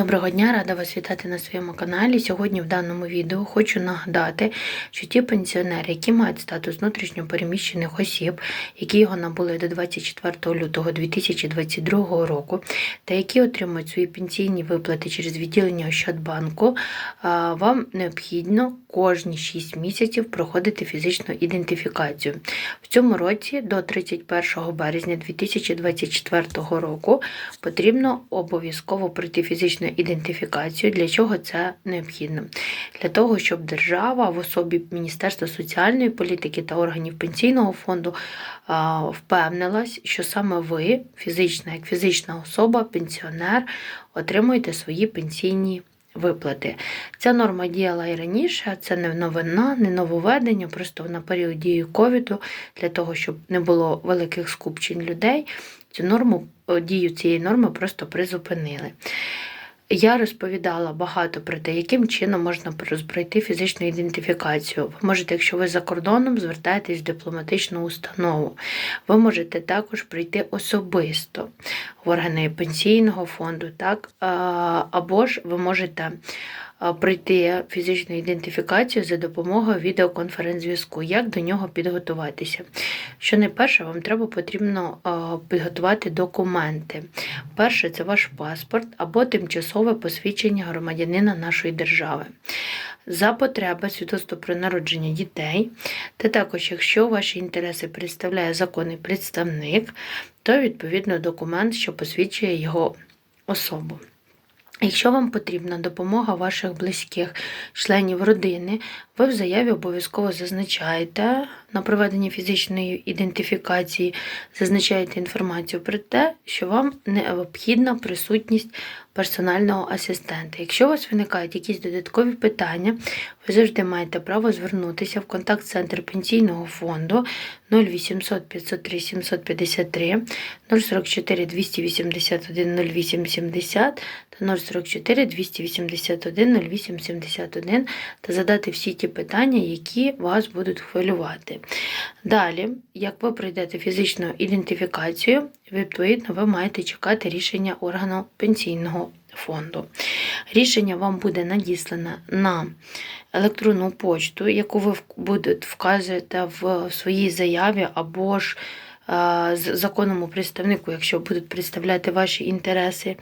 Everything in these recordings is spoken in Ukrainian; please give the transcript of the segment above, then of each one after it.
Доброго дня, рада вас вітати на своєму каналі. Сьогодні в даному відео хочу нагадати, що ті пенсіонери, які мають статус внутрішньопереміщених осіб, які його набули до 24 лютого 2022 року, та які отримують свої пенсійні виплати через відділення Ощадбанку, вам необхідно кожні 6 місяців проходити фізичну ідентифікацію. В цьому році до 31 березня 2024 року потрібно обов'язково пройти фізичну ідентифікацію. Для чого це необхідно? Для того, щоб держава в особі Міністерства соціальної політики та органів пенсійного фонду впевнилась, що саме ви, фізична як фізична особа, пенсіонер, отримуєте свої пенсійні виплати. Ця норма діяла і раніше, це не новина, не нововведення, просто на період дії ковіду, для того, щоб не було великих скупчень людей, цю норму, дію цієї норми просто призупинили. Я розповідала багато про те, яким чином можна пройти фізичну ідентифікацію. Ви можете, якщо ви за кордоном, звертаєтесь в дипломатичну установу. Ви можете також прийти особисто в органи пенсійного фонду, так? Або ж ви можете пройти фізичну ідентифікацію за допомогою відеоконференц-зв'язку. Як до нього підготуватися? Що найперше, вам треба потрібно підготувати документи. Перше це ваш паспорт або тимчасове посвідчення громадянина нашої держави. За потреби свідоцтво про народження дітей, та також, якщо ваші інтереси представляє законний представник, то відповідно документ, що посвідчує його особу. Якщо вам потрібна допомога ваших близьких, членів родини, ви в заяві обов'язково зазначаєте на проведення фізичної ідентифікації, зазначаєте інформацію про те, що вам необхідна присутність персонального асистента. Якщо у вас виникають якісь додаткові питання, ви завжди маєте право звернутися в контакт-центр пенсійного фонду 0800 503 753 044 281 08 70 та 044 281 08 71 та задати всі ті питання, які вас будуть хвилювати. Далі, як ви пройдете фізичну ідентифікацію, відповідно, ви маєте чекати рішення органу пенсійного фонду. Рішення вам буде надіслане на електронну почту, яку ви вказуєте в своїй заяві або ж е, з законному представнику, якщо будуть представляти ваші інтереси,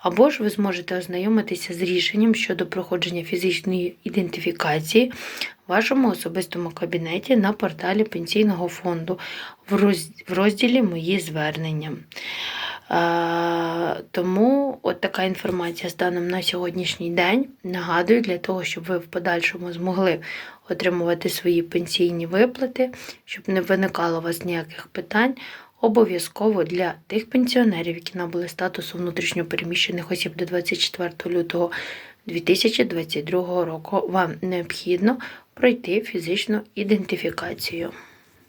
або ж ви зможете ознайомитися з рішенням щодо проходження фізичної ідентифікації вашому особистому кабінеті на порталі Пенсійного фонду в розділі Мої звернення. Е, Тому от така інформація станом на сьогоднішній день. Нагадую, для того, щоб ви в подальшому змогли отримувати свої пенсійні виплати, щоб не виникало у вас ніяких питань. Обов'язково для тих пенсіонерів, які набули статусу внутрішньопереміщених осіб до 24 лютого 2022 року, вам необхідно пройти фізичну ідентифікацію.